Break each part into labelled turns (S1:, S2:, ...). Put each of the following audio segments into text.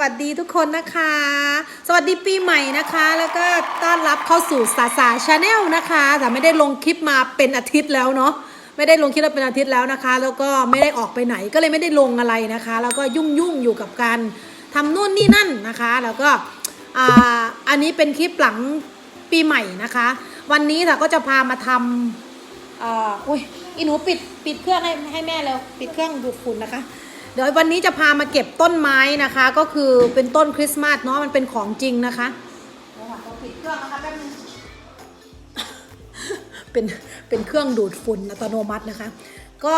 S1: วัสดีทุกคนนะคะ สวัสดีปีใหม่นะคะ แล้วก็ต้อนรับเข้าสู่สาสาชาแนลนะคะ แต่ไม่ได้ลงคลิปมาเป็นอาทิตย์แล้วเนาะไม่ได้ลงคลิปมาเป็นอาทิตย์แล้วนะคะ แล้วก็ไม่ได้ออกไปไหนก็เลยไม่ได้ลงอะไรนะคะ แล้วก็ยุ่งยุ่งอยู่กับการทำนู่นนี่นั่นนะคะ แล้วก็อ่าอันนี้เป็นคลิปหลังปีใหม่นะคะ วันนี้เราก็จะพามาทำอ่ออุ้ยอีหนูปิดปิดเครื่องให้ให้แม่แล้วปิดเครื่องดูดฝุ่นนะคะ เดี๋ยววันนี้จะพามาเก็บต้นไม้นะคะ ก็คือเป็นต้นคริสต์มาสเนาะมันเป็นของจริงนะคะเปิดเครื่องนะคะแป๊บนึงเป็นเป็นเครื่องดูดฝุ่นอัตโนมัตินะคะ ก็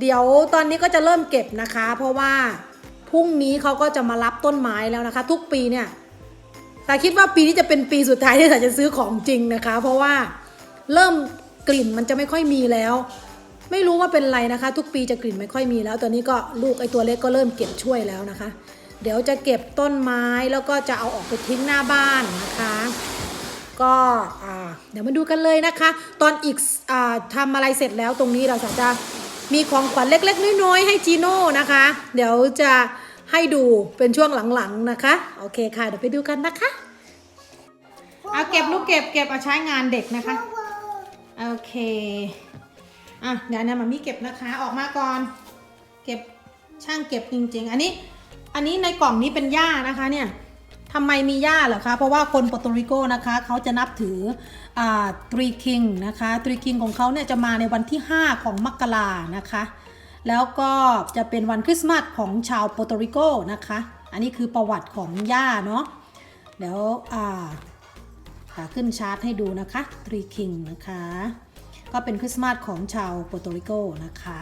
S1: เดี๋ยวตอนนี้ก็จะเริ่มเก็บนะคะ เพราะว่าพรุ่งนี้เขาก็จะมารับต้นไม้แล้วนะคะ ทุกปีเนี่ยแต่คิดว่าปีนี้จะเป็นปีสุดท้ายที่สาจะซื้อของจริงนะคะ เพราะว่าเริ่มกลิ่นมันจะไม่ค่อยมีแล้ว ไม่รู้ว่าเป็นไรนะคะ ทุกปีจะกลิ่นไม่ค่อยมีแล้ว ตอนนี้ก็ลูกไอตัวเล็กก็เริ่มเก็บช่วยแล้วนะคะ เดี๋ยวจะเก็บต้นไม้แล้วก็จะเอาออกไปทิ้งหน้าบ้านนะคะก็เดี๋ยวมาดูกันเลยนะคะ ตอนอีกอทำอะไรเสร็จแล้วตรงนี้เราจะมีของขวัญเล็ก ๆ น้อยๆให้จีโน่นะคะ เดี๋ยวจะให้ดูเป็นช่วงหลังๆนะคะ โอเคค่ะ เดี๋ยวไปดูกันนะคะเอาเก็บลูกเก็บเก็บเอาใช้งานเด็กนะคะ โอเค อะเดี๋ยวนะมามีเก็บนะคะออกมาก่อน เก็บช่างเก็บจริง ๆ อันนี้อันนี้ในกล่องนี้เป็นหญ้านะคะเนี่ยทำไมมีหญ้าเหรอคะ เพราะว่าคนโปรตุริโกนะคะเขาจะนับถืออ่าตรีคิงนะคะตรีคิงของเขาเนี่ยจะมาในวันที่ 5 ของมกรานะคะ แล้วก็จะเป็นวันคริสต์มาสของชาวโปรตุริโกนะคะ อันนี้คือประวัติของหญ้าเนาะเดี๋ยวอ่าขึ้นชาร์ตให้ดูนะคะทรีคิงนะคะ ก็เป็นคริสต์มาสของชาวโปรโตริโกนะคะ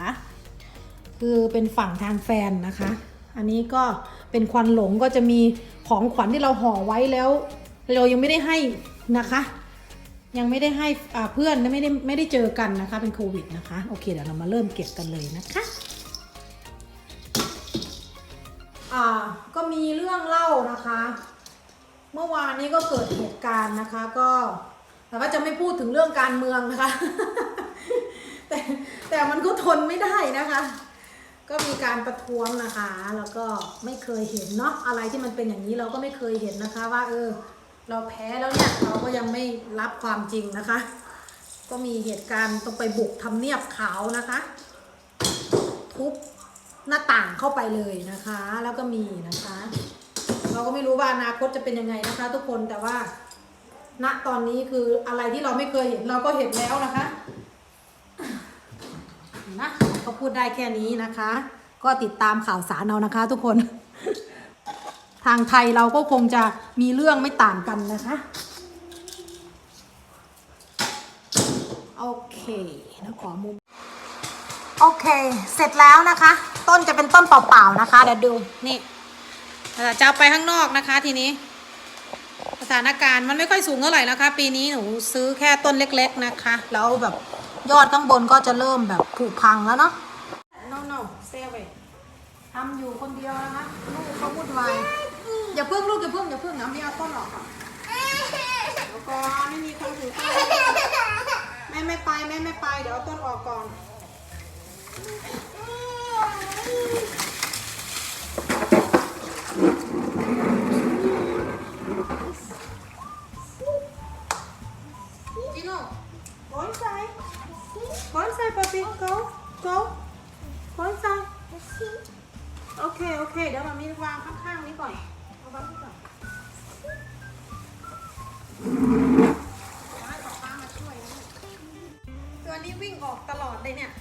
S1: คือเป็นฝั่งทางแฟนนะคะ อันนี้ก็เป็นควันหลงก็จะมีของขวัญที่เราห่อไว้แล้ว เรายังไม่ได้ให้นะคะ ยังไม่ได้ให้เพื่อนไม่ได้ไม่ได้เจอกันนะคะ เป็นโควิดนะคะ โอเคเดี๋ยวเรามาเริ่มเก็บกันเลยนะคะอ่าก็มีเรื่องเล่านะคะ เมื่อวานนี้ก็เกิดเหตุการณ์นะคะก็ แต่ว่าจะไม่พูดถึงเรื่องการเมืองนะคะ แต่แต่มันก็ทนไม่ได้นะคะ ก็มีการประท้วงนะคะ แล้วก็ไม่เคยเห็นเนาะอะไรที่มันเป็นอย่างนี้เราก็ไม่เคยเห็นนะคะ ว่า เออ เราแพ้แล้วเนี่ยเราก็ยังไม่รับความจริงนะคะ ก็มีเหตุการณ์ต้องไปบุกทำเนียบขาวนะคะ ทุบหน้าต่างเข้าไปเลยนะคะ แล้วก็มีนะคะ เราก็ไม่รู้ว่าอนาคตจะเป็นยังไงนะคะ ทุกคนแต่ว่า ณตอนนี้คืออะไรที่เราไม่เคยเห็นเราก็เห็นแล้วนะคะนะก็พูดได้แค่นี้นะคะ ก็ติดตามข่าวสารเอานะคะ ทุกคน ทางไทยเราก็คงจะมีเรื่องไม่ต่างกันนะคะโอเคแล้วขอมุมโอเค เสร็จแล้วนะคะ ต้นจะเป็นต้นเปล่าๆนะคะเดี๋ยวดูนี่เราจะเอาไปข้างนอกนะคะทีนี้ ถานการณ์มันไม่ค่อยสูงเท่าไหร่นะคะ ปีนี้หนูซื้อแค่ต้นเล็ก ๆนะคะ แล้วแบบยอดข้างบนก็จะเริ่มแบบผุพังแล้วเนาะ no no stay away ทำอยู่คนเดียวนะคะลูกเขาวุ่นวายอย่าเพิ่งลูกอย่าเพิ่งอย่าเพิ่งเอาไม่เอาต้นหรอกค่ะเดี๋ยวก่อนไม่มีคนถือต้นแม่ไม่ไปแม่ไม่ไปเดี๋ยวเอาต้นออกก่อน โอเค โอเค เดี๋ยวมามีวางข้างๆนี้ก่อนเอาไว้นี่ก่อนให้ป๊าป๊ามาช่วยนะตัวนี้วิ่งออกตลอดเลยเนี่ย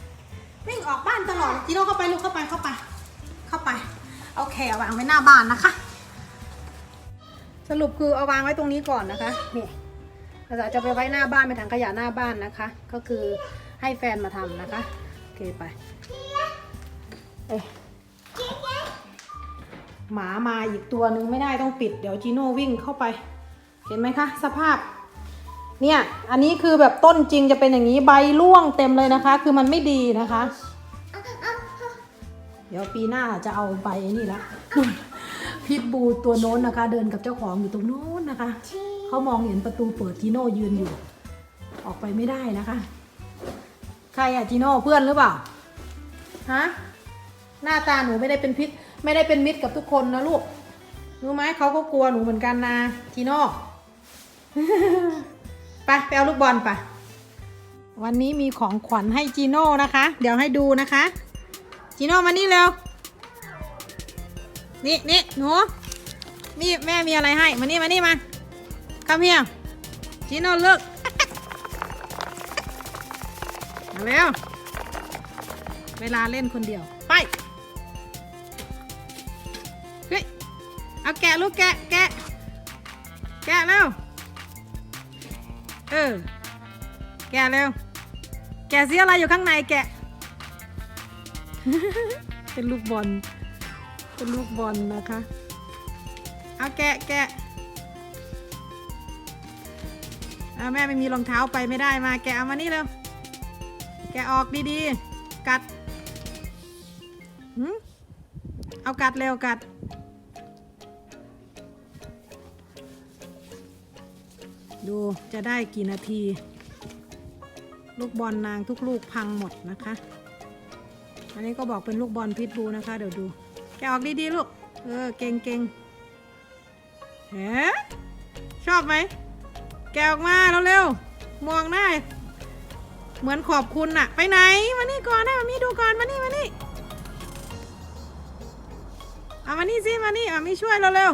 S1: วิ่งออกบ้านตลอดจีโน่เข้าไปลูกเข้าไปเข้าไป เข้าไป โอเคเอาวางไว้หน้าบ้านนะคะ สรุปคือเอาวางไว้ตรงนี้ก่อนนะคะ นี่เราจะไปไว้หน้าบ้านเป็นถังขยะหน้าบ้านนะคะ ก็คือให้แฟนมาทำนะคะ โอเคไป เอ๊ะหมามาอีกตัวหนึ่งไม่ได้ต้องปิด เดี๋ยวจีโน่วิ่งเข้าไป เห็นไหมคะ สภาพ เนี่ย อันนี้คือแบบต้นจริงจะเป็นอย่างนี้ใบร่วงเต็มเลยนะคะ คือมันไม่ดีนะคะ เดี๋ยวปีหน้าจะเอาใบนี่ละพิทบูตัวโน้นนะคะ เดินกับเจ้าของอยู่ตรงโน้นนะคะเขามองเห็นประตูเปิดจีโน่ยืนอยู่ ออกไปไม่ได้นะคะ ใครอะจีโน่เพื่อนหรือเปล่าฮะ หน้าตาหนูไม่ได้เป็นพิษ ไม่ได้เป็นมิตรกับทุกคนนะลูก รู้ไหมเขาก็กลัวหนูเหมือนกันนะจีโน่ไปไปเอาลูกบอลไปวันนี้มีของขวัญให้จีโน่นะคะ เดี๋ยวให้ดูนะคะ จีโน่มานี่เร็ว นี่นี่หนูมีแม่มีอะไรให้ มานี่มานี่มาคำเฮียจีโน่เลิกมาเร็ว เวลาเล่นคนเดียว ไป เอาแกะลูกแกะแกะ แกะเร็ว เออ แกะเร็ว แกะสีอะไรอยู่ข้างในแกะ เป็นลูกบอล เป็นลูกบอลนะคะ เอาแกะแกะเอาแม่ไม่มีรองเท้าไปไม่ได้มาแกะเอามานี่เร็ว แกะออกดีๆ กัดหืมเอากัดเร็วกัด ดูจะได้กี่นาที ลูกบอลนางทุกลูกพังหมดนะคะ อันนี้ก็บอกเป็นลูกบอลพิษบูนะคะ เดี๋ยวดู แกออกดีๆลูก เออเก่งเก่งเฮ้ชอบไหม แกออกมาเร็วๆมองหน้าเหมือนขอบคุณอะไปไหนมานี่ก่อนนะมามีดูก่อนมานี่มานี่เอามานี่สิมานี่มามีช่วยเราเร็ว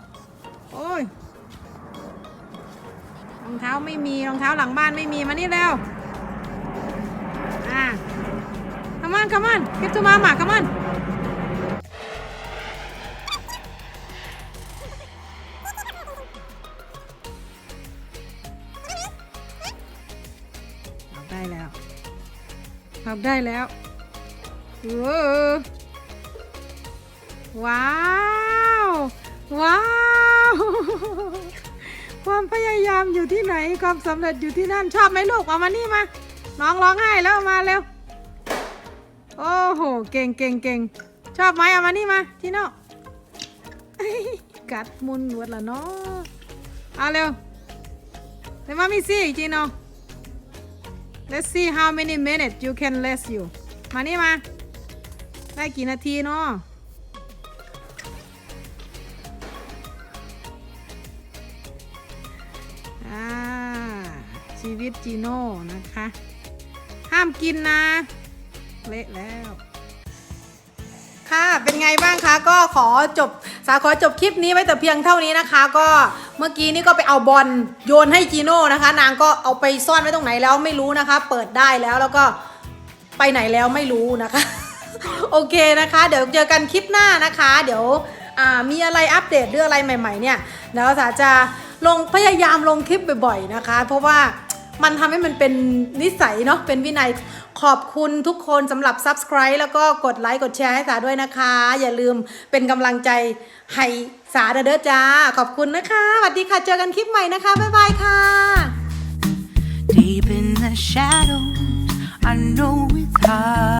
S1: ๆโอ้ย องเท้าไม่มีรองเท้าหลังบ้านไม่มีมานี่เร็วอ่า come on come on give to mama come on ได้แล้วได้แล้วเออว้าว ว้าว ความพยายามอยู่ที่ไหนความสำเร็จอยู่ที่นั่นชอบไหมลูกเอามานี่มา น้องร้องไห้แล้วมาเร็ว โอ้โห เก่งเก่งเก่งชอบไหมเอามานี่มาทีโน่กัดมุนหนวดละเนาะเอาเร็วเดี๋ยวมามีซี่จีโน่ let's see how many minutes you can last you มานี่มา ได้กี่นาทีเนาะ ชีวิตจีโน่นะคะ ห้ามกินนะ เละแล้วค่ะเป็นไงบ้างคะก็ขอจบสาขอจบคลิปนี้ไว้แต่เพียงเท่านี้นะคะ ก็เมื่อกี้นี่ก็ไปเอาบอลโยนให้จีโน่นะคะ นางก็เอาไปซ่อนไว้ตรงไหนแล้วไม่รู้นะคะ เปิดได้แล้วแล้วก็ไปไหนแล้วไม่รู้นะคะ โอเคนะคะ เดี๋ยวเจอกันคลิปหน้านะคะ เดี๋ยวมีอะไรอัปเดตเรื่องอะไรใหม่ ๆ เนี่ยเดี๋ยวสาจะลงพยายามลงคลิปบ่อยๆนะคะ เพราะว่า มันทำให้มันเป็นนิสัยเนาะเป็นวินัยขอบคุณทุกคนสำหรับ Subscribe แล้วก็กดไลค์กดแชร์ให้สาด้วยนะคะ อย่าลืมเป็นกำลังใจให้สาเด้อจ้า ขอบคุณนะคะสวัสดีค่ะเจอกันคลิปใหม่นะคะ บ๊ายบายค่ะ
S2: Deep in the shadows, I know it's hard.